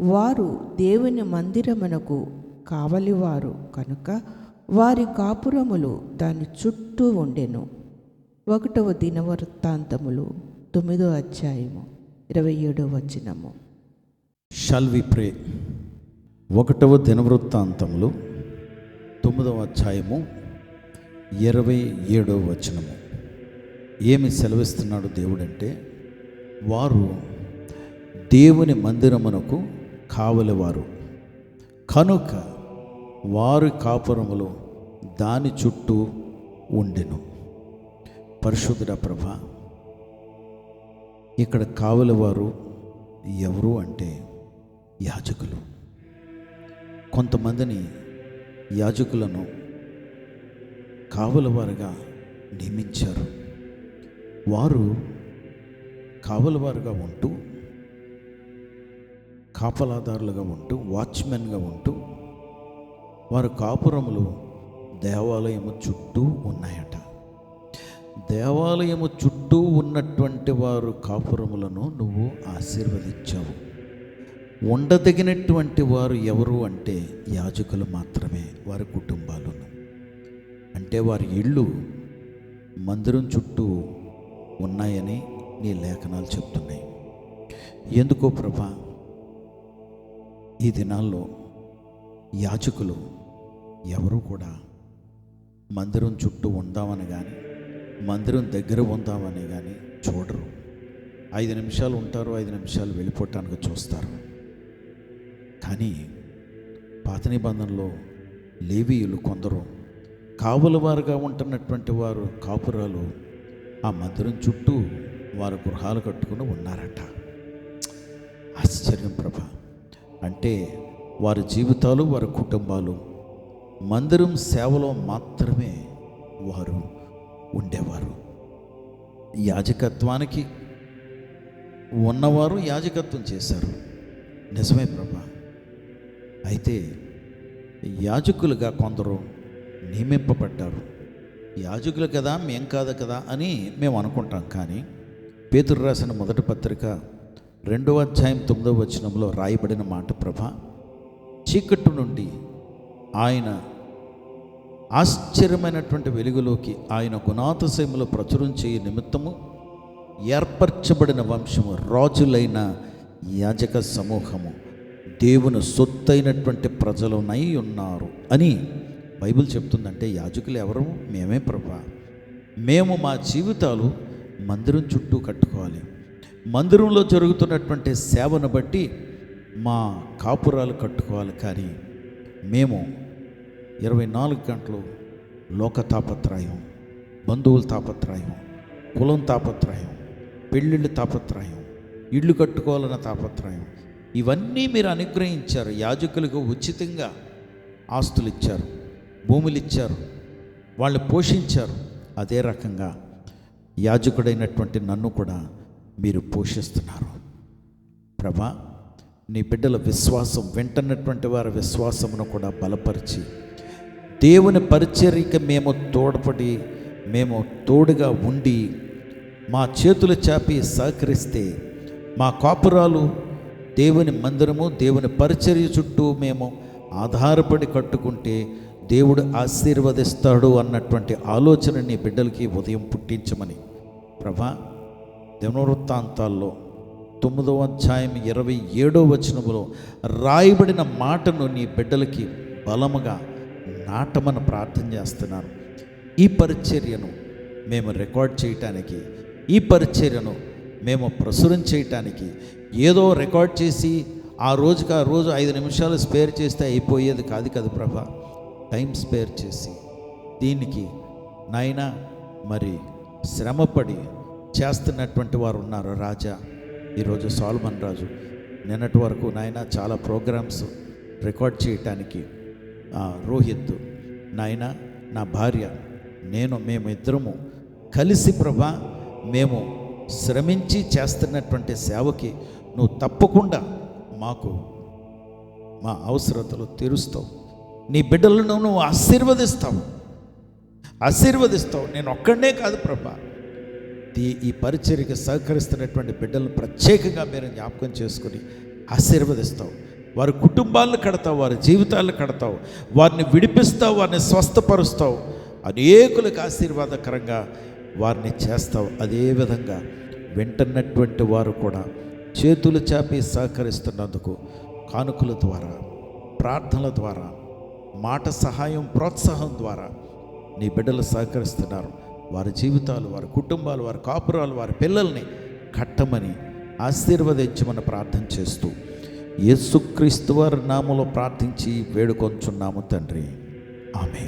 వారు దేవుని మందిరమునకు కావలివారు కనుక వారి కాపురములు దాని చుట్టూ ఉండెను. ఒకటవ దినవృత్తాంతములు తొమ్మిదో అధ్యాయము ఇరవై ఏడో వచనము. షల్ వి ప్రే ఒకటవ దినవృత్తాంతములు తొమ్మిదవ అధ్యాయము ఇరవై ఏడవ వచనము. ఏమి సెలవిస్తున్నాడు దేవుడంటే వారు దేవుని మందిరమునకు కావలివారు. కనుక వారి కాపురములు దాని చుట్టూ ఉండెను. పరిశుద్ధుడ ప్రభ ఇక్కడ కావలివారు ఎవరు అంటే యాజకులు. కొంతమందిని యాజకులను కావలవారుగా నియమించారు. వారు కావలవారుగా ఉంటూ కాపలాదారులుగా ఉంటూ వాచ్మెన్గా ఉంటూ వారు కాపురములు దేవాలయము చుట్టూ ఉన్నాయట. దేవాలయము చుట్టూ ఉన్నటువంటి వారు కాపురములను నువ్వు ఆశీర్వదించావు. ఉండదగినటువంటి వారు ఎవరు అంటే యాజకులు మాత్రమే వారి కుటుంబాలను. అంటే వారి ఇళ్ళు మందిరం చుట్టూ ఉన్నాయని నీ లేఖనాలు చెప్తున్నాయి. ఎందుకో ప్రభా ఈ దినాల్లో యాచకులు ఎవరు కూడా మందిరం చుట్టూ ఉందామని కానీ మందిరం దగ్గర ఉందామని కానీ చూడరు. ఐదు నిమిషాలు ఉంటారు ఐదు నిమిషాలు వెళ్ళిపోవటానికి చూస్తారు. కానీ పాత నిబంధనలో లేవీయులు కొందరు కావులవారుగా ఉంటున్నటువంటి వారు కాపురాలు ఆ మందిరం చుట్టూ వారు గృహాలు కట్టుకుని ఉన్నారట. ఆశ్చర్యం ప్రభ. అంటే వారి జీవితాలు వారి కుటుంబాలు మందిరం సేవలో మాత్రమే వారు ఉండేవారు. యాజకత్వానికి ఉన్నవారు యాజకత్వం చేశారు. నిజమే ప్రభా. అయితే యాజకులుగా కొందరు నియమింపబడ్డారు. యాజకులు కదా మేం కాదు కదా అని మేము అనుకుంటాం కానీ పేతురు రాసిన మొదటి పత్రిక రెండవ అధ్యాయం తొమ్మిదవ వచనంలో రాయబడిన మాట ప్రభ చీకట్టు నుండి ఆయన ఆశ్చర్యమైనటువంటి వెలుగులోకి ఆయన గుణాతశయములో ప్రచురం చేయ నిమిత్తము ఏర్పరచబడిన వంశము రాజులైన యాజక సమూహము. దేవుని సొత్తైనటువంటి ప్రజలునై ఉన్నారు అని బైబిల్ చెప్తుందంటే యాజకులు ఎవరు? మేమే ప్రభా. మేము మా జీవితాలు మందిరం చుట్టూ కట్టుకోవాలి. మందిరంలో జరుగుతున్నటువంటి సేవను బట్టి మా కాపురాలు కట్టుకోవాలి కానీ మేము ఇరవై నాలుగు గంటలు లోక తాపత్రయం బంధువుల తాపత్రయం కులం తాపత్రయం పెళ్ళిళ్ళు తాపత్రయం ఇళ్ళు కట్టుకోవాలన్న తాపత్రయం ఇవన్నీ మీరు అనుగ్రహించారు. యాజకులకు ఉచితంగా ఆస్తులు ఇచ్చారు. భూములు ఇచ్చారు వాళ్ళు పోషించారు. అదే రకంగా యాజకుడైనటువంటి నన్ను కూడా మీరు పోషిస్తున్నారు. ప్రభా నీ బిడ్డల విశ్వాసం వెంటనటువంటి వారి విశ్వాసమును కూడా బలపరిచి దేవుని పరిచర్యకి మేము తోడ్పడి మేము తోడుగా ఉండి మా చేతులు చాపి సహకరిస్తే మా కాపురాలు దేవుని మందిరము దేవుని పరిచర్య చుట్టూ మేము ఆధారపడి కట్టుకుంటే దేవుడు ఆశీర్వదిస్తాడు అన్నటువంటి ఆలోచన నీ బిడ్డలకి ఉదయం పుట్టించమని. ప్రభా దినవృత్తాంతాల్లో తొమ్మిదవ అధ్యాయం ఇరవై ఏడో వచనములో రాయబడిన మాటను నీ బిడ్డలకి బలముగా నాటమని ప్రార్థన చేస్తున్నాను. ఈ పరిచర్యను మేము రికార్డ్ చేయటానికి ఈ పరిచర్యను మేము ప్రసురం చేయటానికి ఏదో రికార్డ్ చేసి ఆ రోజుకి ఆ రోజు ఐదు నిమిషాలు స్పేర్ చేస్తే అయిపోయేది కాదు కదా ప్రభా. టైం స్పేర్ చేసి దీనికి నాయన మరి శ్రమపడి చేస్తున్నటువంటి వారు ఉన్నారు రాజా. ఈరోజు సాల్మన్ రాజు. నిన్నటి వరకు నాయన చాలా ప్రోగ్రామ్స్ రికార్డ్ చేయటానికి ఆ, రోహిత్ నాయన నా భార్య నేను మేము ఇద్దరము కలిసి ప్రభా మేము శ్రమించి చేస్తున్నటువంటి సేవకి నువ్వు తప్పకుండా మాకు మా అవసరతలు తీరుస్తావు. నీ బిడ్డలను నువ్వు ఆశీర్వదిస్తావు. ఆశీర్వదిస్తావు. నేను ఒక్కడనే కాదు ప్రభా. దీ ఈ పరిచర్యకి సహకరిస్తున్నటువంటి బిడ్డలను ప్రత్యేకంగా మీరు జ్ఞాపకం చేసుకొని ఆశీర్వదిస్తావు. వారి కుటుంబాలను కడతావు వారి జీవితాలను కడతావు వారిని విడిపిస్తావు వారిని స్వస్థపరుస్తావు. అనేకులకు ఆశీర్వాదకరంగా వారిని చేస్తావు. అదేవిధంగా వింటున్నటువంటి వారు కూడా చేతులు చాపి సహకరిస్తున్నందుకు కానుకల ద్వారా ప్రార్థనల ద్వారా మాట సహాయం ప్రోత్సాహం ద్వారా నీ బిడ్డలు సహకరిస్తున్నారు. వారి జీవితాలు వారి కుటుంబాలు వారి కాపురాలు వారి పిల్లల్ని కట్టమని ఆశీర్వదించమని ప్రార్థన చేస్తూ యేసుక్రీస్తు వారి నామలో ప్రార్థించి వేడుకొంచున్నాము తండ్రి. ఆమె